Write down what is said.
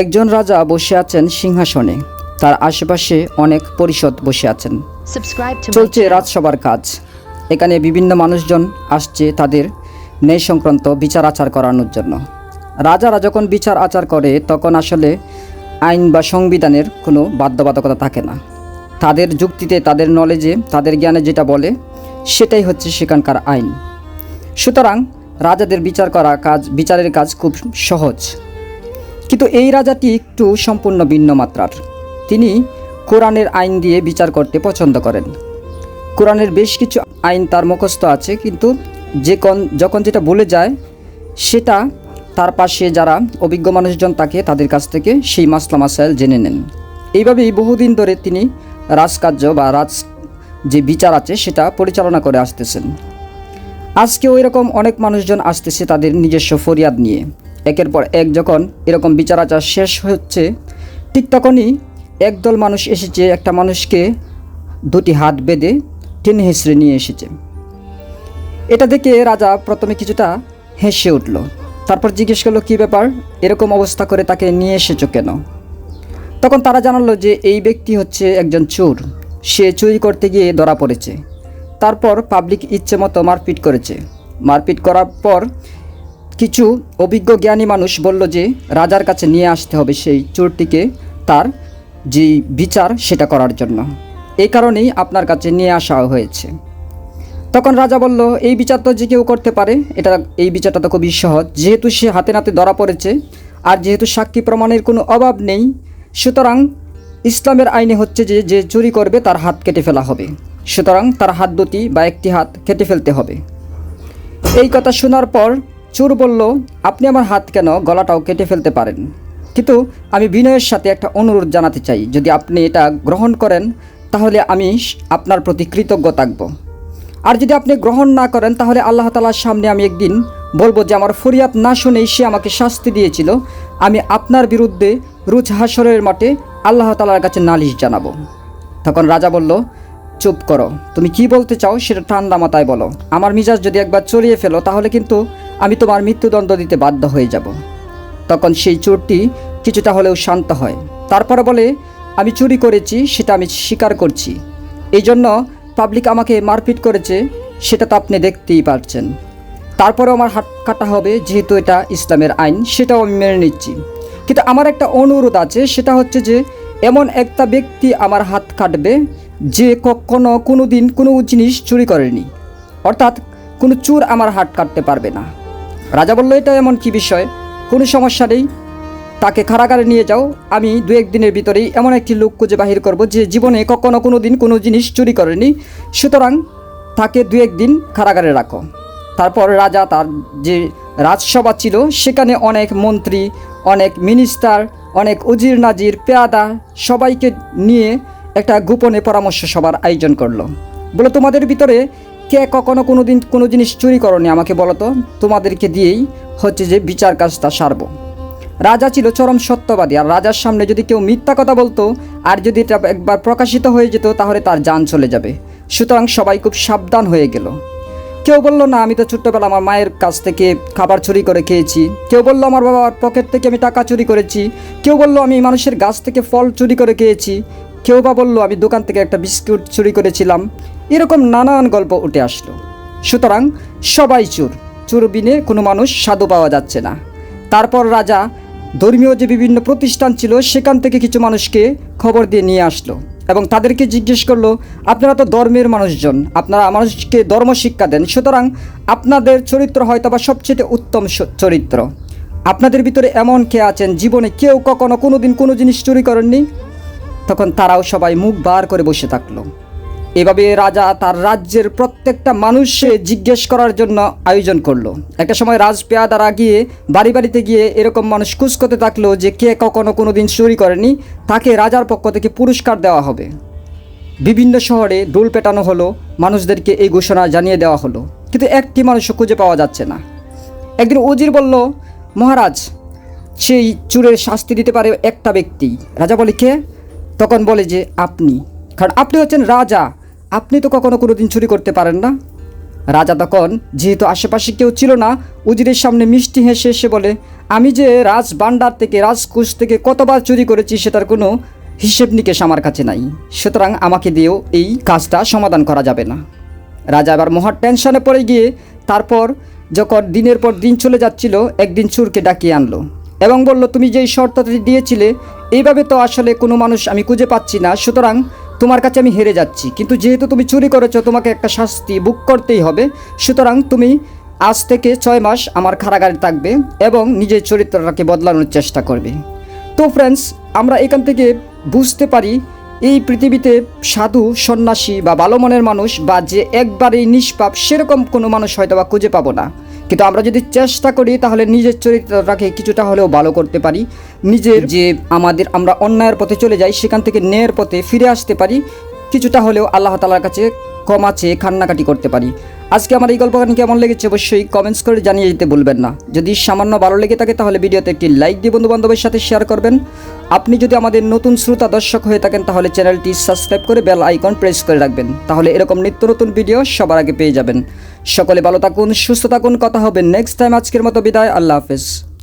একজন রাজা বসে আছেন সিংহাসনে। তার আশেপাশে অনেক পরিষদ বসে আছেন। চলছে রাজসভার কাজ। এখানে বিভিন্ন মানুষজন আসছে তাদের ন্যায় সংক্রান্ত বিচার আচার করানোর জন্য। রাজারা যখন বিচার আচার করে তখন আসলে আইন বা সংবিধানের কোনো বাধ্যবাধকতা থাকে না। তাদের যুক্তিতে তাদের নলেজে তাদের জ্ঞানে যেটা বলে সেটাই হচ্ছে সেখানকার আইন। সুতরাং রাজাদের বিচার করা কাজ বিচারের কাজ খুব সহজ। কিন্তু এই রাজাটি একটু সম্পূর্ণ ভিন্ন মাত্রার। তিনি কোরআনের আইন দিয়ে বিচার করতে পছন্দ করেন। কোরআনের বেশ কিছু আইন তার মুখস্থ আছে, কিন্তু যে কন যখন যেটা বলে যায়, সেটা তার পাশে যারা অভিজ্ঞ মানুষজন তাকে তাদের কাছ থেকে সেই মাসলা মাসাইল জেনে নেন। এইভাবেই বহুদিন ধরে তিনি রাজকার্য বা রাজ যে বিচার আছে, সেটা পরিচালনা করে আসতেছেন। আজকে ওই রকম অনেক মানুষজন আসতেছে তাদের নিজস্ব ফরিয়াদ নিয়ে। একের পর এক যখন এরকম বিচার আচার শেষ হচ্ছে, ঠিক তখনই একদল মানুষ এসেছে, একটা মানুষকে দুটি হাত বেঁধে টেনে হেসড়ে নিয়ে এসেছে। এটা দেখে রাজা প্রথমে কিছুটা হেসে উঠল। তারপর জিজ্ঞেস করল, কী ব্যাপার? এরকম অবস্থা করে তাকে নিয়ে এসেছ কেন? তখন তারা জানালো যে, এই ব্যক্তি হচ্ছে একজন চোর। সে চুরি করতে গিয়ে ধরা পড়েছে। তারপর পাবলিক ইচ্ছে মতো মারপিট করেছে। মারপিট করার পর কিছু অভিজ্ঞ জ্ঞানী মানুষ বলল যে, রাজার কাছে নিয়ে আসতে হবে সেই চোরটিকে তার যে বিচার সেটা করার জন্য। এই কারণেই আপনার কাছে নিয়ে আসা হয়েছে। তখন রাজা বলল, এই বিচার তো যে কেউ করতে পারে, এটা, এই বিচারটা তো খুবই সহজ। যেহেতু সে হাতে নাতে ধরা পড়েছে, আর যেহেতু সাক্ষী প্রমাণের কোনো অভাব নেই, সুতরাং ইসলামের আইনে হচ্ছে যে যে চুরি করবে তার হাত কেটে ফেলা হবে। সুতরাং তার হাত দুটি বা একটি হাত কেটে ফেলতে হবে। এই কথা শোনার পর চোর বলল, আপনি আমার হাত কেন গলাটাও কেটে ফেলতে পারেন? কিন্তু আমি বিনয়ের সাথে একটা অনুরোধ জানাতে চাই, যদি আপনি এটা গ্রহণ করেন, তাহলে আমি আপনার প্রতি কৃতজ্ঞ থাকব। আর যদি আপনি গ্রহণ না করেন, তাহলে আল্লাহ তালার সামনে আমি একদিন বলব যে, আমার ফরিয়াদ না শুনেই সে আমাকে শাস্তি দিয়েছিল। আমি আপনার বিরুদ্ধে রুজ হাসরের মাঠে আল্লাহ তালার কাছে নালিশ জানাব। তখন রাজা বলল, চুপ করো। তুমি কি বলতে চাও সেটা ঠান্ডা মাথায় বলো। আমার মিজাজ যদি একবার চড়িয়ে ফেলো, তাহলে কিন্তু আমি তোমার মৃত্যুদণ্ড দিতে বাধ্য হয়ে যাব। তখন সেই চোরটি কিছুটা হলেও শান্ত হয়। তারপরে বলে, আমি চুরি করেছি, সেটা আমি স্বীকার করছি। এই জন্য পাবলিক আমাকে মারপিট করেছে, সেটা তো আপনি দেখতেই পারছেন। তারপরে আমার হাত কাটা হবে, যেহেতু এটা ইসলামের আইন, সেটাও আমি মেনে নিচ্ছি। কিন্তু আমার একটা অনুরোধ আছে, সেটা হচ্ছে যে, এমন একটা ব্যক্তি আমার হাত কাটবে, যে কখনো কোনো দিন কোনো জিনিস চুরি করেনি। অর্থাৎ কোনো চোর আমার হাত কাটতে পারবে না। রাজা বলল, এটা এমন কি বিষয়? কোনো সমস্যা নেই। তাকে কারাগারে নিয়ে যাও। আমি দু এক দিনের ভিতরেই এমন একটি লোক খুঁজে বাহির করব যে জীবনে কখনো কোনো দিন কোনো জিনিস চুরি করেনি। সুতরাং তাকে দু এক দিন কারাগারে রাখো। তারপর রাজা তার যে রাজসভা ছিল, সেখানে অনেক মন্ত্রী, অনেক মিনিস্টার অনেক উজির নাজির, পেয়াদা সবাইকে নিয়ে একটা গোপনে পরামর্শ সভার আয়োজন করল। বলো, তোমাদের ভিতরে কে কখনো কোনো দিন কোনো জিনিস চুরি করনি আমাকে বলো তো? তোমাদেরকে দিয়েই হচ্ছে যে বিচার কাজটা সারবো। রাজা ছিল চরম সত্যবাদী, আর রাজার সামনে যদি কেউ মিথ্যা কথা বলতো, আর যদি এটা একবার প্রকাশিত হয়ে যেত, তাহলে তার যান চলে যাবে। সুতরাং সবাই খুব সাবধান হয়ে গেল। কেউ বলল, না, আমি তো ছোট্টবেলা আমার মায়ের কাছ থেকে খাবার চুরি করে খেয়েছি। কেউ বলল, আমার বাবার পকেট থেকে আমি টাকা চুরি করেছি। কেউ বলল, আমি মানুষের গাছ থেকে ফল চুরি করে খেয়েছি। কেউ বা বলল, আমি দোকান থেকে একটা বিস্কুট চুরি করেছিলাম। এরকম নানান গল্প উঠে আসলো। সুতরাং সবাই চোর। চোর বিনে কোনো মানুষ সাধু পাওয়া যাচ্ছে না। তারপর রাজা, ধর্মীয় যে বিভিন্ন প্রতিষ্ঠান ছিল, সেখান থেকে কিছু মানুষকে খবর দিয়ে নিয়ে আসলো এবং তাদেরকে জিজ্ঞেস করল, আপনারা তো ধর্মের মানুষজন, আপনারা মানুষকে ধর্ম শিক্ষা দেন, সুতরাং আপনাদের চরিত্র হয়তো বা সবচেয়ে উত্তম চরিত্র। আপনাদের ভিতরে এমন কে আছেন, জীবনে কেউ কখনো কোনো দিন কোনো জিনিস চুরি করেননি? তখন তারাও সবাই মুখ বার করে বসে থাকল। এভাবে রাজা তার রাজ্যের প্রত্যেকটা মানুষে জিজ্ঞেস করার জন্য আয়োজন করল। একটা সময় রাজপেয়াদারা গিয়ে বাড়ি বাড়িতে গিয়ে এরকম মানুষ কুচকোতে থাকল যে কে কখনো কোনো দিন চুরি করেনি, তাকে রাজার পক্ষ থেকে পুরস্কার দেওয়া হবে। বিভিন্ন শহরে ডোল পেটানো হলো, মানুষদেরকে এই ঘোষণা জানিয়ে দেওয়া হলো। কিন্তু একটি মানুষও খুঁজে পাওয়া যাচ্ছে না। একদিন উজির বলল, মহারাজ, সেই চুরের শাস্তি দিতে পারে একটা ব্যক্তি। রাজা বলে, কে? তখন বলে যে, আপনি। কারণ আপনি হচ্ছেন রাজা। আপনি তো কখনো কোনো দিন চুরি করতে পারেন না। রাজা তখন, যেহেতু আশেপাশে কেউ ছিল না, উজিরের সামনে মিষ্টি হেসে এসে বলে, আমি যে রাজ ভান্ডার থেকে, রাজকুশ থেকে কতবার চুরি করেছি সেটার কোনো হিসেব নিকেশ আমার কাছে নাই। সুতরাং আমাকে দিয়েও এই কাজটা সমাধান করা যাবে না। রাজা এবার মহা টেনশনে পড়ে গিয়ে, তারপর যখন দিনের পর দিন চলে যাচ্ছিল, একদিন চুরকে ডাকিয়ে আনলো এবং বলল, তুমি যেই শর্তটি দিয়েছিলে, এইভাবে তো আসলে কোনো মানুষ আমি খুঁজে পাচ্ছি না। সুতরাং তোমার কাছে আমি হেরে যাচ্ছি। কিন্তু যেহেতু তুমি চুরি করেছ, তোমাকে একটা শাস্তি বুক করতেই হবে। সুতরাং তুমি আজ থেকে ছয় মাস আমার কারাগারে থাকবে এবং নিজের চরিত্রটাকে বদলানোর চেষ্টা করবে। তো ফ্রেন্ডস আমরা এখান থেকে বুঝতে পারি, এই পৃথিবীতে সাধু, সন্ন্যাসী বা ভালো মনের মানুষ বা যে একবারেই নিষ্পাপ, সেরকম কোনো মানুষ হয়তো বা খুঁজে পাবো না। কিন্তু আমরা যদি চেষ্টা করি, তাহলে নিজের চরিত্রটাকে কিছুটা হলেও ভালো করতে পারি। নিজের যে আমাদের আমরা অন্যায়ের পথে চলে যাই, সেখান থেকে ন্যায়ের পথে ফিরে আসতে পারি। কিছুটা হলেও আল্লাহ তালার কাছে ক্ষমা চেয়ে কান্নাকাটি করতে পারি। আজকে আমার এই গল্প কাহিনী কেমন লেগেছে অবশ্যই কমেন্টস করে জানিয়ে দিতে ভুলবেন না। যদি সামান্য ভালো লেগে থাকে তাহলে ভিডিওতে একটি লাইক দিয়ে বন্ধু বান্ধবের সাথে শেয়ার করবেন। আপনি যদি আমাদের নতুন শ্রোতা, দর্শক হয়ে থাকেন তাহলে চ্যানেলটি সাবস্ক্রাইব করে বেল আইকন প্রেস করে রাখবেন। তাহলে এরকম নিত্য নতুন ভিডিও সবার আগে পেয়ে যাবেন। সকলে ভালো থাকুন, সুস্থ থাকুন, কথা হবে নেক্সট টাইম আজকের মতো বিদায়, আল্লাহ হাফেজ।